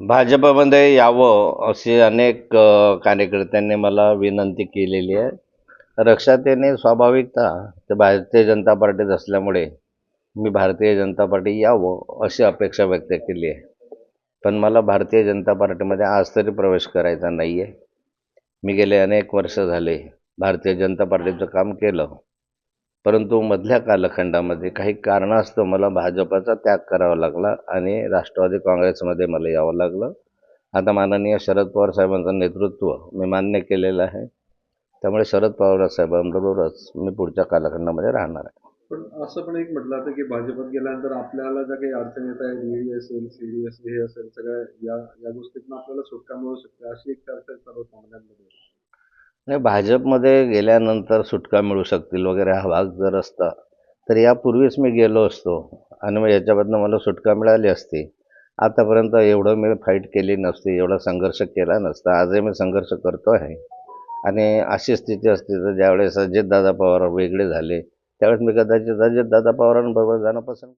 भाजपमध्ये यावं अशी अनेक कार्यकर्त्यांनी मला विनंती केलेली आहे. रक्षातेने स्वाभाविकता ते भारतीय जनता पार्टीत असल्यामुळे मी भारतीय जनता पार्टी यावं अशी अपेक्षा व्यक्त केली आहे. पण मला भारतीय जनता पार्टीमध्ये आज तरी प्रवेश करायचा नाही आहे मी गेले अनेक वर्ष झाले भारतीय जनता पार्टीचं काम केलं. परंतु मधल्या कालखंडामध्ये काही कारणास्तव मला भाजपाचा त्याग करावा लागला आणि राष्ट्रवादी काँग्रेसमध्ये मला यावं लागलं. आता माननीय शरद पवार साहेबांचं नेतृत्व मी मान्य केलेलं आहे. त्यामुळे शरद पवार साहेबांबरोबरच मी पुढच्या कालखंडामध्ये राहणार आहे. पण असं पण एक म्हटलं जातं की भाजपात गेल्यानंतर आपल्याला ज्या काही अडचणी येत आहेत ईडी असेल सीडी असेल हे असेल सगळ्या या या गोष्टीतून आपल्याला सुटका मिळू शकते अशी एक चर्चा सर्वसामान्यांमध्ये नाही भाजपमध्ये गेल्यानंतर सुटका मिळू शकतील वगैरे हा भाग जर असता तर यापूर्वीच मी गेलो असतो. आणि मग याच्यामधनं मला सुटका मिळाली असती. आतापर्यंत एवढं मी फाईट केली नसती एवढा संघर्ष केला नसता. आजही मी संघर्ष करतो आहे. आणि अशी स्थिती असती तर ज्यावेळेस अजितदादा पवार वेगळे झाले त्यावेळेस मी कदाचित अजितदादा पवारांबरोबर जाणं पसंत